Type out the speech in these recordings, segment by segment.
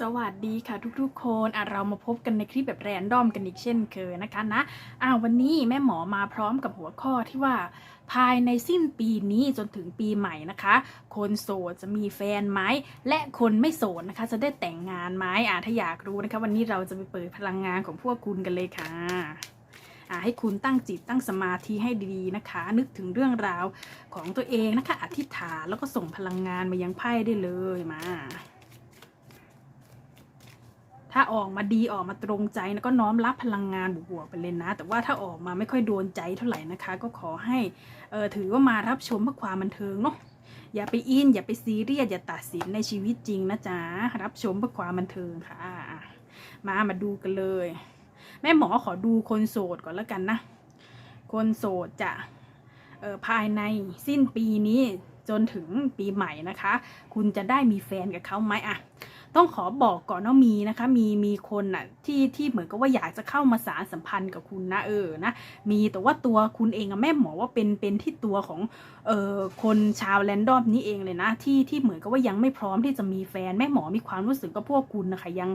สวัสดีค่ะทุกๆ คนอะเรามาพบกันในคลิปแบบแรนดอมกันอีกเช่นเคยนะคะนะอ่าวันนี้แม่หมอมาพร้อมกับหัวข้อที่ว่า ภายในสิ้นปีนี้จนถึงปีใหม่นะคะ คนโสดจะมีแฟนไหมและคนไม่โสดนะคะ จะได้แต่งงานไหมอ่าถ้าอยากรู้นะคะ วันนี้เราจะไปเปิดพลังงานของพวกคุณกันเลยค่ะ่าให้คุณตั้งจิตตั้งสมาธิให้ดีๆนะคะ นึกถึงเรื่องราวของตัวเองนะคะ อธิษฐานแล้วก็ส่งพลังงานมายังไพ่ได้เลยมา ถ้าออกมาดีออกมาตรงใจแล้วก็น้อมรับพลังงานบวกๆไปเลยนะ แต่ว่าถ้าออกมาไม่ค่อยโดนใจเท่าไหร่นะคะ ก็ขอให้เออถือว่ามารับชมเพื่อความบันเทิงเนาะอย่าไปอินอย่าไปซีเรียสอย่าตัดสินในชีวิตจริงนะจ๊ะรับชมเพื่อความบันเทิงค่ะ มามาดูกันเลย แม่หมอขอดูคนโสดก่อนแล้วกันนะ คนโสดจะเออภายในสิ้นปีนี้จนถึงปีใหม่นะคะ คุณจะได้มีแฟนกับเขาไหมอะ ต้องขอบอกก่อนว่ามีนะคะ มีมีคนน่ะที่ที่เหมือนกับว่าอยากจะเข้ามาสารสัมพันธ์กับคุณนะเออนะมีแต่ว่าตัวคุณเองอะแม่หมอว่าเป็นเป็นที่ตัวของเออคนชาวแรนดอมนี้เองเลยนะที่ที่เหมือนกับว่ายังไม่พร้อมที่จะมีแฟนแม่หมอมีความรู้สึกกับพวกคุณนะคะยัง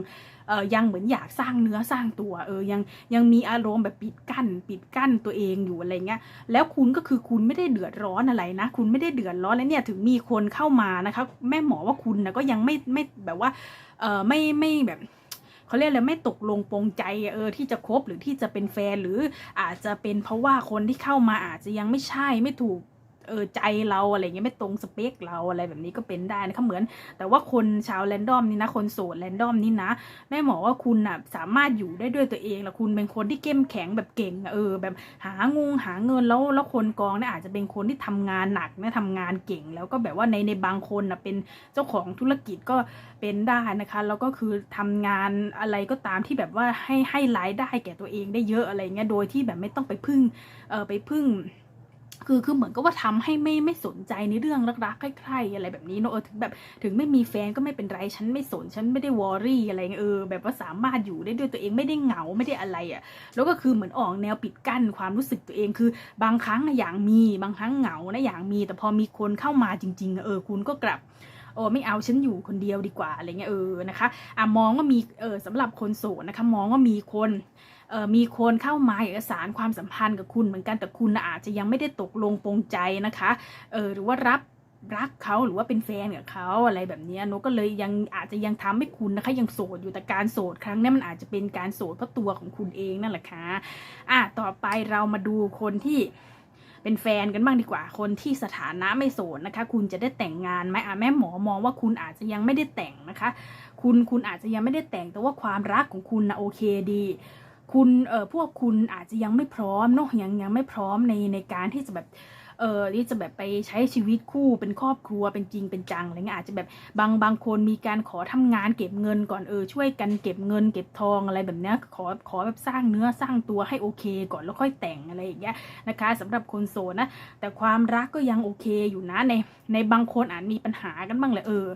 เออยังเหมือนอยากสร้างเนื้อสร้างตัวเออยังยังมีอารมณ์แบบปิดกั้น ปิดกั้นตัวเองอยู่อะไรเงี้ยแล้วคุณก็คือคุณไม่ได้เดือดร้อนอะไรนะ คุณไม่ได้เดือดร้อนแล้วเนี่ยถึงมีคนเข้ามานะคะ แม่หมอว่าคุณนะก็ยังไม่ไม่แบบว่า เออไม่ไม่แบบเขาเรียกเลยไม่ตกลงปรงใจเออที่จะคบหรือที่จะเป็นแฟนหรืออาจจะเป็นเพราะว่าคนที่เข้ามาอาจจะยังไม่ใช่ไม่ถูก เออใจเราอะไรเงี้ยไม่ตรงสเปคเราอะไรแบบนี้ก็เป็นได้นะคะเหมือน แต่ว่าคนชาวแรนดอมนี่นะคนโสดแรนดอมนี่นะแม่หมอว่าคุณน่ะสามารถอยู่ได้ด้วยตัวเองแล้วคุณเป็นคนที่เข้มแข็งแบบเก่งเออ แบบหางงหาเงินแล้วแล้วคนกองเนี่ยอาจจะเป็นคนที่ทำงานหนักนะทำงานเก่ง แล้วก็แบบว่าในในบางคนนะเป็นเจ้าของธุรกิจก็เป็นได้นะคะแล้วก็คือทำงานอะไรก็ตามที่แบบว่าให้ให้รายได้แก่ตัวเองได้เยอะอะไรเงี้ยโดยที่แบบไม่ต้องไปพึ่งเออไปพึ่ง คือคือเหมือนกับว่าทำให้ไม่ไม่สนใจในเรื่องรักๆใคร่ๆอะไรแบบนี้เนอะเออถึงแบบถึงไม่มีแฟนก็ไม่เป็นไรฉันไม่สนฉันไม่ได้วอรี่อะไรเงี้ยเออแบบว่าสามารถอยู่ได้ด้วยตัวเองไม่ได้เหงาไม่ได้อะไรอะ่ะ แล้วก็คือเหมือนออกแนวปิดกั้นความรู้สึกตัวเองคือบางครั้งอย่างมีบางครั้งเหงานะอย่างมี แต่พอมีคนเข้ามาจริง ๆ เออคุณก็กลับ โอ้ไม่เอาฉันอยู่คนเดียวดีกว่าอะไรเงี้ยเออนะคะอะมองว่ามีเออสำหรับคนโสดนะคะมองว่ามีคนเออมีคนเข้ามาเอกสารความสัมพันธ์กับคุณเหมือนกันแต่คุณอาจจะยังไม่ได้ตกลงปรงใจนะคะเออหรือว่ารับรักเขาหรือว่าเป็นแฟนกับเขาอะไรแบบนี้นกก็เลยยังอาจจะยังทำให้คุณนะคะยังโสดอยู่แต่การโสดครั้งนี้มันอาจจะเป็นการโสดเพราะตัวของคุณเองนั่นแหละค่ะอะต่อไปเรามาดูคนที่ เป็นแฟนกันบ้างดีกว่า คนที่สถานะไม่โสดนะคะ คุณจะได้แต่งงานไหมอะแม่หมอมองว่าคุณอาจจะยังไม่ได้แต่งนะคะ คุณคุณอาจจะยังไม่ได้แต่งแต่ว่าความรักของคุณนะโอเคดีคุณเอ่อพวกคุณอาจจะยังไม่พร้อมเนาะยังยังไม่พร้อมในในการที่จะแบบ เออที่จะแบบไปใช้ชีวิตคู่เป็นครอบครัวเป็นจริงเป็นจังอะไรเงี้ยอาจจะแบบบางบางคนมีการขอทำงานเก็บเงินก่อนเออช่วยกันเก็บเงิน เก็บทองอะไรแบบเนี้ยขอขอแบบสร้างเนื้อสร้างตัวให้โอเค ก่อนแล้วค่อยแต่งอะไรอย่างเงี้ยนะคะสำหรับคนโสดนะแต่ความรักก็ยังโอเคอยู่นะในในบางคนอาจมีปัญหากันบ้างแหละเออ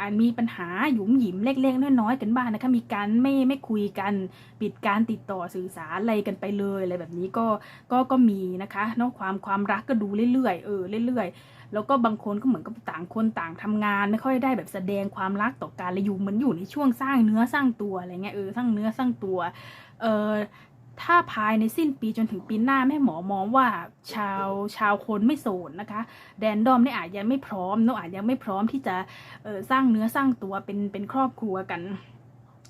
อาจมีปัญหาหยุมหยิมเล็กๆน้อยๆกันบ้างนะคะมีการไม่ไม่คุยกันปิดการติดต่อสื่อสารอะไรกันไปเลยอะไรแบบนี้ก็ก็ก็มีนะคะนาะความความรักก็ดูเรื่อยๆเออเรื่อย ๆ แล้วก็บางคนก็เหมือนกับต่างคนต่างทำงานไม่ค่อยได้แบบแสดงความรักต่อกันเลยอยู่เหมือนอยู่ในช่วงสร้างเนื้อสร้างตัวอะไรเงี้ยเออสร้างเนื้อสร้างตัวเออ ถ้าภายในสิ้นปีจนถึงปีหน้าแม่หมอมองว่าชาวชาวคนไม่โสดนะคะ แดนดอมเนี่ยอาจยังไม่พร้อมเนอะอาจยังไม่พร้อมที่จะสร้างเนื้อสร้างตัวเป็นเป็นครอบครัวกัน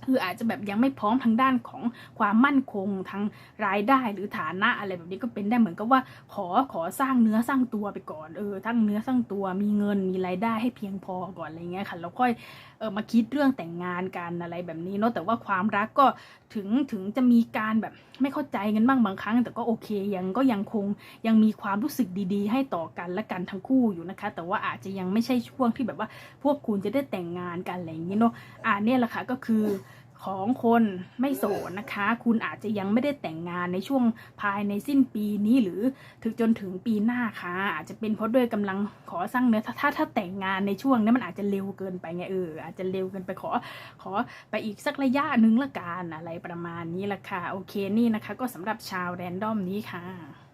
คืออาจจะแบบยังไม่พร้อมทางด้านของความมั่นคงทางรายได้หรือฐานะอะไรแบบนี้ก็เป็นได้เหมือนกับว่า ขอขอสร้างเนื้อสร้างตัวไปก่อนเออทั้งเนื้อสร้างตัวมีเงินมีรายได้ให้เพียงพอก่อนอะไรเงี้ยค่ะแล้วค่อยเออมาคิดเรื่องแต่งงานกันอะไรแบบนี้เนาะแต่ว่าความรักก็ถึงถึงจะมีการแบบไม่เข้าใจกันบ้างบางครั้ง แต่ก็โอเคยังก็ยังคงยังมีความรู้สึกดีๆ ให้ต่อกันและกันทั้งคู่อยู่นะคะ แต่ว่าอาจจะยังไม่ใช่ช่วงที่แบบว่าพวกคุณจะได้แต่งงานกันอะไรอย่างเงี้ยเนาะอ่าเนี่ยแหละค่ะก็คือ ของคนไม่โสดนะคะ คุณอาจจะยังไม่ได้แต่งงานในช่วงภายในสิ้นปีนี้หรือถึงจนถึงปีหน้าค่ะ อาจจะเป็นเพราะด้วยกำลังขอสร้างเนื้อถ้าถ้าถ้าแต่งงานในช่วงนี้มันอาจจะเร็วเกินไปไงเอออาจจะเร็วเกินไปขอขอไปอีกสักระยะหนึงละกันอะไรประมาณนี้ละค่ะโอเคนี่นะคะ ก็สำหรับชาวแรนดอมนี้ค่ะ